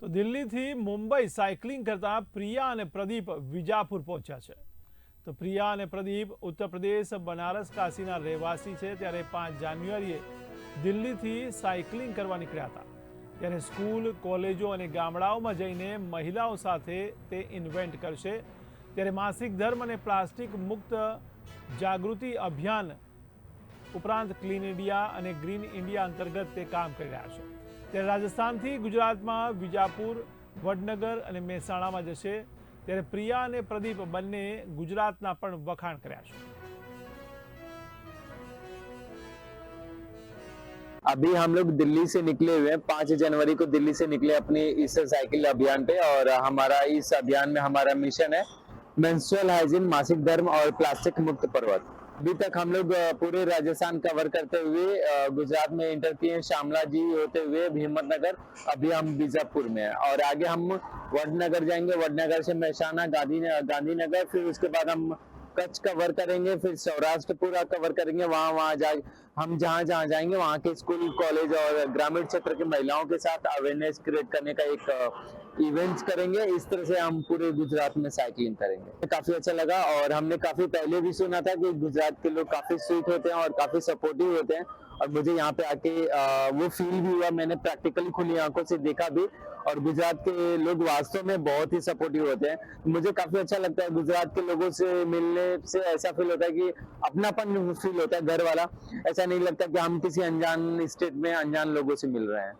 તો દિલ્હીથી મુંબઈ સાયકલિંગ કરતા પ્રિયા અને પ્રદીપ વિજાપુર પહોંચ્યા છે. તો પ્રિયા અને પ્રદીપ ઉત્તર પ્રદેશ બનારસ કાશીના રહેવાસી છે. ત્યારે પાંચ જાન્યુઆરીએ દિલ્હીથી સાયકલિંગ કરવા નીકળ્યા હતા. ત્યારે સ્કૂલ, કોલેજો અને ગામડાઓમાં જઈને મહિલાઓ સાથે તે ઇન્વેન્ટ કરશે. ત્યારે માસિક ધર્મ અને પ્લાસ્ટિક મુક્ત જાગૃતિ અભિયાન ઉપરાંત ક્લીન ઇન્ડિયા અને ગ્રીન ઇન્ડિયા અંતર્ગત તે કામ કરી રહ્યા છે. ત્યારે રાજસ્થાનથી ગુજરાતમાં વિજાપુર વડનગર અને મહેસાણામાં જશે ત્યારે પ્રિયા અને પ્રદીપ બંને ગુજરાતના પણ વખાણ કર્યા છે अभी हम लोग दिल्ली से निकले हुए हैं पांच जनवरी को दिल्ली से निकले अपने इस साइकिल अभियान पे और हमारा इस अभियान में हमारा मिशन है मेंस्ट्रुअल हाइजीन मासिक धर्म और प्लास्टिक मुक्त पर्वत अभी तक हम लोग पूरे राजस्थान कवर करते हुए गुजरात में इंटर किए श्यामला जी होते हुए हिम्मतनगर अभी हम बीजापुर में और आगे हम वडनगर जाएँगे। वडनगर से महसाना, गांधी गांधीनगर, फिर उसके बाद हम कच्छ कवर करेंगे, फिर सौराष्ट्र पूरा कवर करेंगे, वहाँ वहाँ जा हम जहाँ जहाँ जाएँगे, वहाँ के स्कूल, कॉलेज और ग्रामीण क्षेत्र की महिलाओं के साथ अवेयरनेस क्रिएट करने का एक इवेंट्स करेंगे। इस तरह से हम पूरे गुजरात में साइकिलिंग करेंगे। काफ़ी अच्छा लगा और हमने काफ़ी पहले भी सुना था कि गुजरात के लोग काफ़ी स्वीट होते हैं और काफ़ी सपोर्टिव होते हैं और मुझे यहाँ पे आके वो फील भी हुआ। मैंने प्रैक्टिकली खुली आँखों से देखा भी और गुजरात के लोग वास्तव में बहुत ही सपोर्टिव होते हैं। मुझे काफ़ी अच्छा लगता है गुजरात के लोगों से मिलने से ऐसा फील होता है कि अपनापन फील होता है घर वाला। ऐसा नहीं लगता कि हम किसी अनजान स्टेट में अनजान लोगों से मिल रहे हैं।